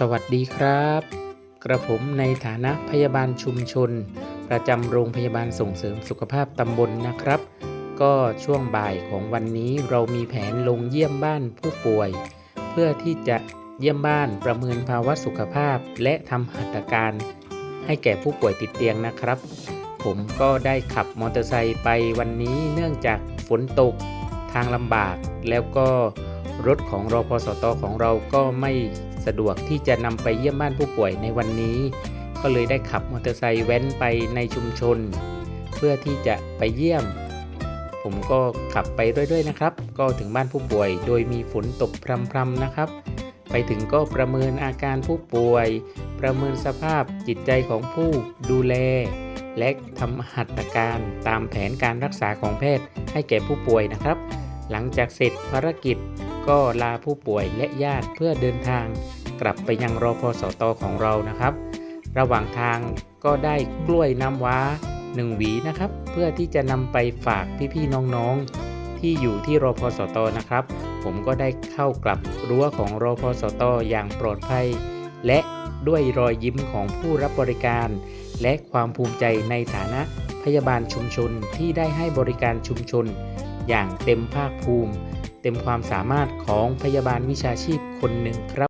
สวัสดีครับ กระผมในฐานะพยาบาลชุมชน ประจำโรงพยาบาลส่งเสริมสุขภาพตำบลนะครับ ก็ช่วงบ่ายของวันนี้เรามีแผนลงเยี่ยมบ้านผู้ป่วย เพื่อที่จะเยี่ยมบ้านประเมินภาวะสุขภาพ และทำหัตถการ ให้แก่ผู้ป่วยติดเตียงนะครับ ผมก็ได้ขับมอเตอร์ไซค์ไปวันนี้เนื่องจากฝนตกทางลำบากแล้วก็ รถของรอพสตของเราก็ไม่สะดวกที่จะนำไปเยี่ยมบ้านผู้ป่วยในวันนี้ ก็เลยได้ขับมอเตอร์ไซค์แว้นไปในชุมชน เพื่อที่จะไปเยี่ยม ผมก็ขับไปเรื่อยๆนะครับ ก็ถึงบ้านผู้ป่วย โดยมีฝนตกพรำๆนะครับ ไปถึงก็ประเมินอาการผู้ป่วย ประเมินสภาพจิตใจของผู้ดูแล และทำหัตถการตามแผนการรักษาของแพทย์ให้แก่ผู้ป่วยนะครับ หลังจากเสร็จภารกิจก็ลาผู้ป่วยและญาติเพื่อเดินทางกลับไปยังรอพสตของเรานะครับ ระหว่างทางก็ได้กล้วยน้ำว้าหนึ่งหวีนะครับ เพื่อที่จะนำไปฝากพี่ๆน้องๆ ที่อยู่ที่รอพสตนะครับ ผมก็ได้เข้ากลับรั้วของรอพสตอย่างปลอดภัย และด้วยรอยยิ้มของผู้รับบริการ และความภูมิใจในฐานะพยาบาลชุมชนที่ได้ให้บริการชุมชน อย่างเต็มภาคภูมิ เต็มความสามารถของพยาบาลวิชาชีพคนหนึ่งครับ